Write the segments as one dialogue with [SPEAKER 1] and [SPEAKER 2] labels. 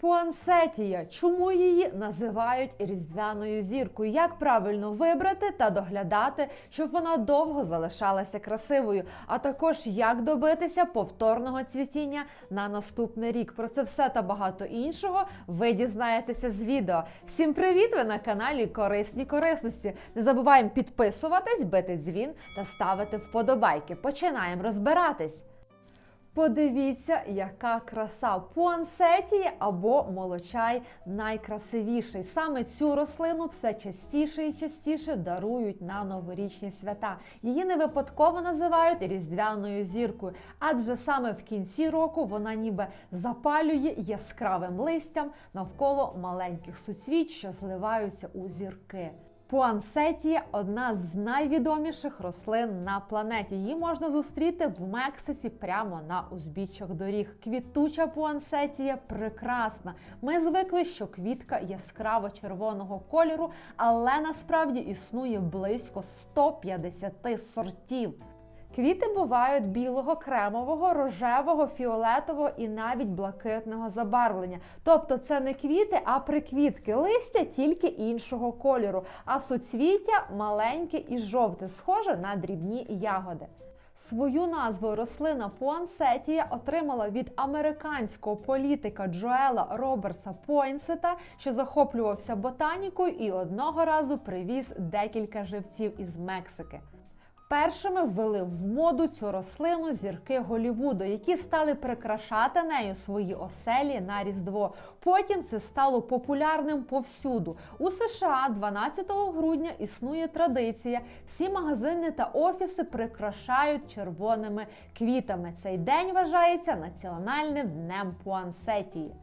[SPEAKER 1] Пуансетія. Чому її називають різдвяною зіркою? Як правильно вибрати та доглядати, щоб вона довго залишалася красивою? А також як добитися повторного цвітіння на наступний рік? Про це все та багато іншого ви дізнаєтеся з відео. Всім привіт! Ви на каналі Корисні Корисності. Не забуваємо підписуватись, бити дзвін та ставити вподобайки. Починаємо розбиратись. Подивіться, яка краса пуансетії або молочай найкрасивіший. Саме цю рослину все частіше і частіше дарують на новорічні свята. Її не випадково називають різдвяною зіркою, адже саме в кінці року вона ніби запалює яскравим листям навколо маленьких суцвіт, що зливаються у зірки. Пуансетія одна з найвідоміших рослин на планеті. Її можна зустріти в Мексиці прямо на узбіччях доріг. Квітуча пуансетія прекрасна. Ми звикли, що квітка яскраво червоного кольору, але насправді існує близько 150 сортів. Квіти бувають білого, кремового, рожевого, фіолетового і навіть блакитного забарвлення. Тобто це не квіти, а приквітки. Листя тільки іншого кольору, а суцвіття маленьке і жовте, схоже на дрібні ягоди. Свою назву рослина Пуансетія отримала від американського політика Джоела Робертса Пойнсета, що захоплювався ботанікою і одного разу привіз декілька живців із Мексики. Першими ввели в моду цю рослину зірки Голівуду, які стали прикрашати нею свої оселі на Різдво. Потім це стало популярним повсюду. У США 12 грудня існує традиція. Всі магазини та офіси прикрашають червоними квітами. Цей день вважається національним днем пуансетії.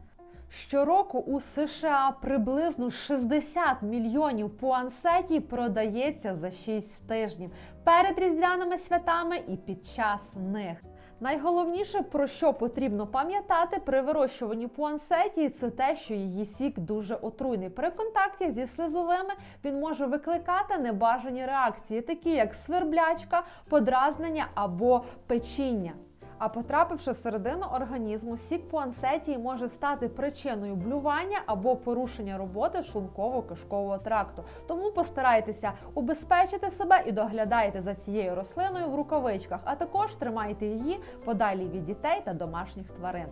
[SPEAKER 1] Щороку у США приблизно 60 мільйонів пуансетій продається за 6 тижнів перед різдвяними святами і під час них. Найголовніше, про що потрібно пам'ятати при вирощуванні пуансетії, це те, що її сік дуже отруйний. При контакті зі слизовими він може викликати небажані реакції, такі як сверблячка, подразнення або печіння. А потрапивши всередину організму, сік пуансетії може стати причиною блювання або порушення роботи шлунково-кишкового тракту. Тому постарайтеся убезпечити себе і доглядайте за цією рослиною в рукавичках, а також тримайте її подалі від дітей та домашніх тварин.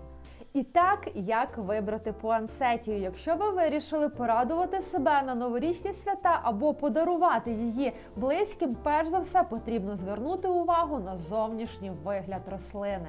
[SPEAKER 1] І так, як вибрати пуансетію, якщо ви вирішили порадувати себе на новорічні свята або подарувати її близьким, перш за все потрібно звернути увагу на зовнішній вигляд рослини.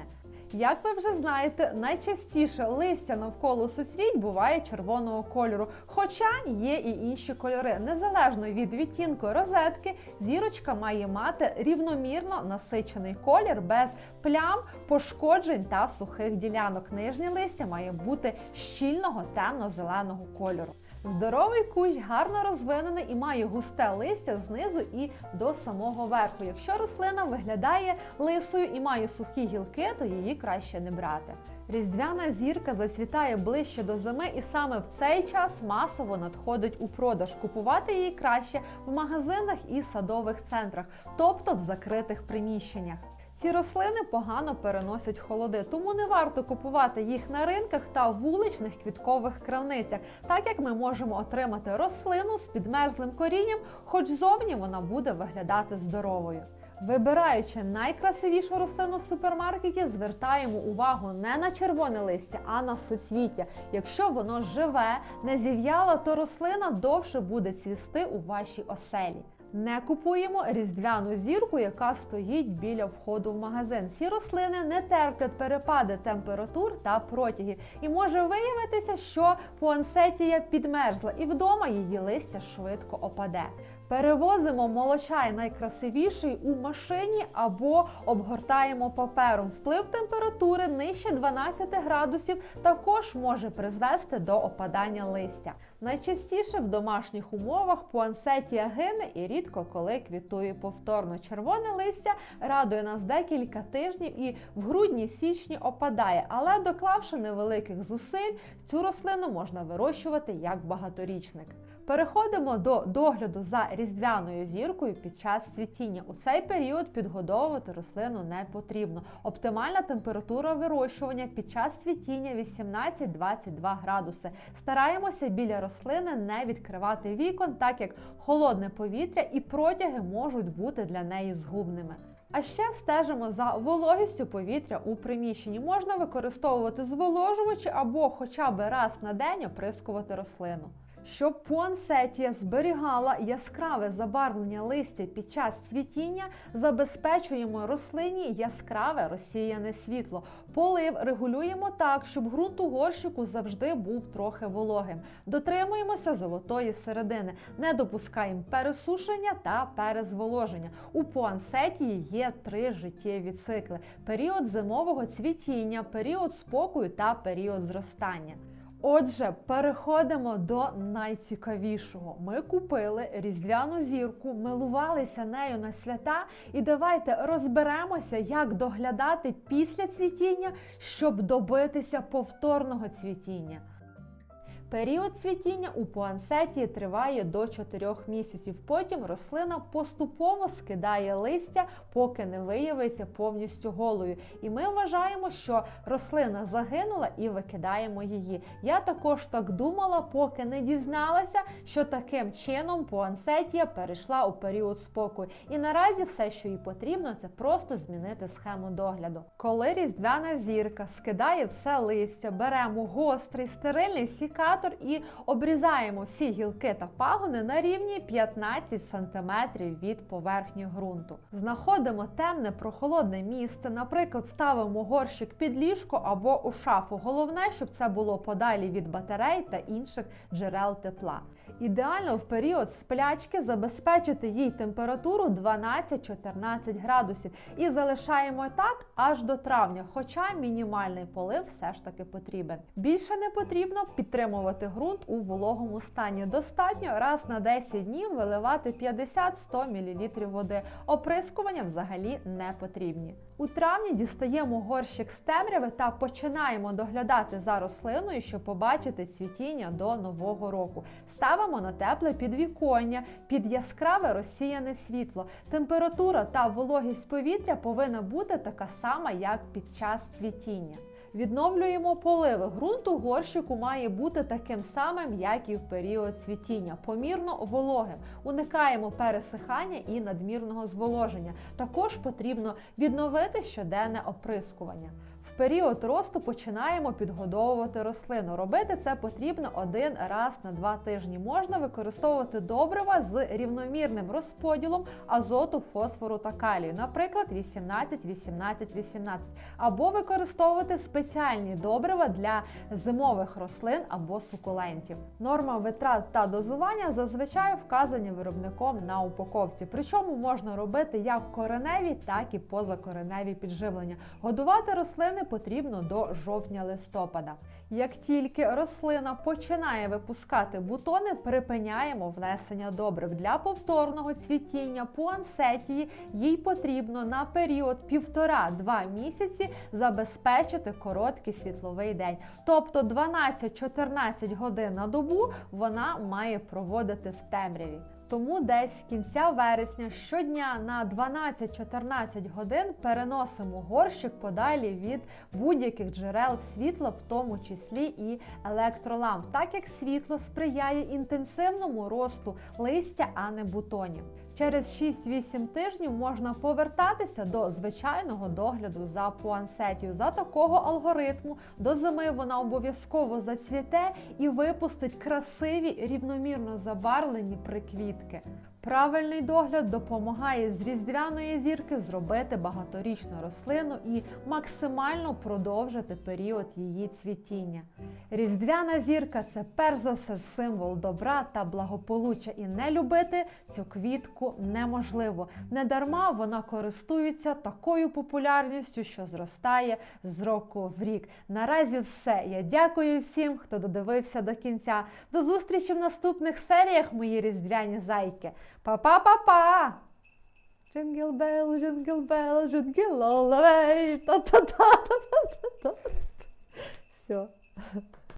[SPEAKER 1] Як ви вже знаєте, найчастіше листя навколо суцвіть буває червоного кольору, хоча є і інші кольори. Незалежно від відтінку розетки, зірочка має мати рівномірно насичений колір без плям, пошкоджень та сухих ділянок. Нижнє листя має бути щільного темно-зеленого кольору. Здоровий кущ гарно розвинений і має густе листя знизу і до самого верху. Якщо рослина виглядає лисою і має сухі гілки, то її краще не брати. Різдвяна зірка зацвітає ближче до зими, і саме в цей час масово надходить у продаж. Купувати її краще в магазинах і садових центрах, тобто в закритих приміщеннях. Ці рослини погано переносять холоди, тому не варто купувати їх на ринках та вуличних квіткових крамницях, так як ми можемо отримати рослину з підмерзлим корінням, хоч зовні вона буде виглядати здоровою. Вибираючи найкрасивішу рослину в супермаркеті, звертаємо увагу не на червоне листя, а на суцвіття. Якщо воно живе, не зів'яло, то рослина довше буде цвісти у вашій оселі. Не купуємо різдвяну зірку, яка стоїть біля входу в магазин. Ці рослини не терплять перепади температур та протягів, і може виявитися, що пуансетія підмерзла, і вдома її листя швидко опаде. Перевозимо молочай найкрасивіший у машині або обгортаємо папером. Вплив температури нижче 12 градусів також може призвести до опадання листя. Найчастіше в домашніх умовах пуансетія гине і рідко коли квітує повторно. Червоне листя радує нас декілька тижнів і в грудні-січні опадає, але доклавши невеликих зусиль, цю рослину можна вирощувати як багаторічник. Переходимо до догляду за різдвяною зіркою під час цвітіння. У цей період підгодовувати рослину не потрібно. Оптимальна температура вирощування під час цвітіння 18-22 градуси. Стараємося біля рослини не відкривати вікон, так як холодне повітря і протяги можуть бути для неї згубними. А ще стежимо за вологістю повітря у приміщенні. Можна використовувати зволожувачі або хоча б раз на день оприскувати рослину. Щоб пуансетія зберігала яскраве забарвлення листя під час цвітіння, забезпечуємо рослині яскраве розсіяне світло. Полив регулюємо так, щоб ґрунт у горщику завжди був трохи вологим. Дотримуємося золотої середини, не допускаємо пересушення та перезволоження. У пуансетії є три життєві цикли: період зимового цвітіння, період спокою та період зростання. Отже, переходимо до найцікавішого. Ми купили різдвяну зірку, милувалися нею на свята, і давайте розберемося, як доглядати після цвітіння, щоб добитися повторного цвітіння. Період цвітіння у пуансетії триває до 4 місяців. Потім рослина поступово скидає листя, поки не виявиться повністю голою. І ми вважаємо, що рослина загинула і викидаємо її. Я також так думала, поки не дізналася, що таким чином пуансетія перейшла у період спокою. І наразі все, що їй потрібно, це просто змінити схему догляду. Коли різдвяна зірка скидає все листя, беремо гострий стерильний сікатор і обрізаємо всі гілки та пагони на рівні 15 см від поверхні ґрунту. Знаходимо темне прохолодне місце, наприклад, ставимо горщик під ліжко або у шафу. Головне, щоб це було подалі від батарей та інших джерел тепла. Ідеально в період сплячки забезпечити їй температуру 12-14 градусів і залишаємо так аж до травня, хоча мінімальний полив все ж таки потрібен. Більше не потрібно підтримувати ґрунт у вологому стані. Достатньо раз на 10 днів виливати 50-100 мл води. Оприскування взагалі не потрібні. У травні дістаємо горщик з темряви та починаємо доглядати за рослиною, щоб побачити цвітіння до нового року. Ставимо на тепле підвіконня, під яскраве розсіяне світло. Температура та вологість повітря повинна бути така сама, як під час цвітіння. Відновлюємо поливи. Грунт у горщику має бути таким самим, як і в період цвітіння, помірно вологим. Уникаємо пересихання і надмірного зволоження. Також потрібно відновити щоденне оприскування. Період росту починаємо підгодовувати рослину. Робити це потрібно один раз на два тижні. Можна використовувати добрива з рівномірним розподілом азоту, фосфору та калію, наприклад, 18-18-18, або використовувати спеціальні добрива для зимових рослин або сукулентів. Норма витрат та дозування зазвичай вказані виробником на упаковці. Причому можна робити як кореневі, так і позакореневі підживлення. Годувати рослини потрібно до жовтня-листопада. Як тільки рослина починає випускати бутони, припиняємо внесення добрив. Для повторного цвітіння пуансетії їй потрібно на період півтора-два місяці забезпечити короткий світловий день. Тобто 12-14 годин на добу вона має проводити в темряві. Тому десь з кінця вересня щодня на 12-14 годин переносимо горщик подалі від будь-яких джерел світла, в тому числі і електроламп, так як світло сприяє інтенсивному росту листя, а не бутонів. Через 6-8 тижнів можна повертатися до звичайного догляду за пуансетію. За такого алгоритму до зими вона обов'язково зацвіте і випустить красиві рівномірно забарвлені приквітки. Правильний догляд допомагає з різдвяної зірки зробити багаторічну рослину і максимально продовжити період її цвітіння. Різдвяна зірка це перш за все символ добра та благополуччя, і не любити цю квітку неможливо. Недарма вона користується такою популярністю, що зростає з року в рік. Наразі все. Я дякую всім, хто додивився до кінця. До зустрічі в наступних серіях, мої різдвяні зайки. Па-па-па-па! Jingle bell, jingle bell, jingle all the way. Та-та-та-та-та-та. Все.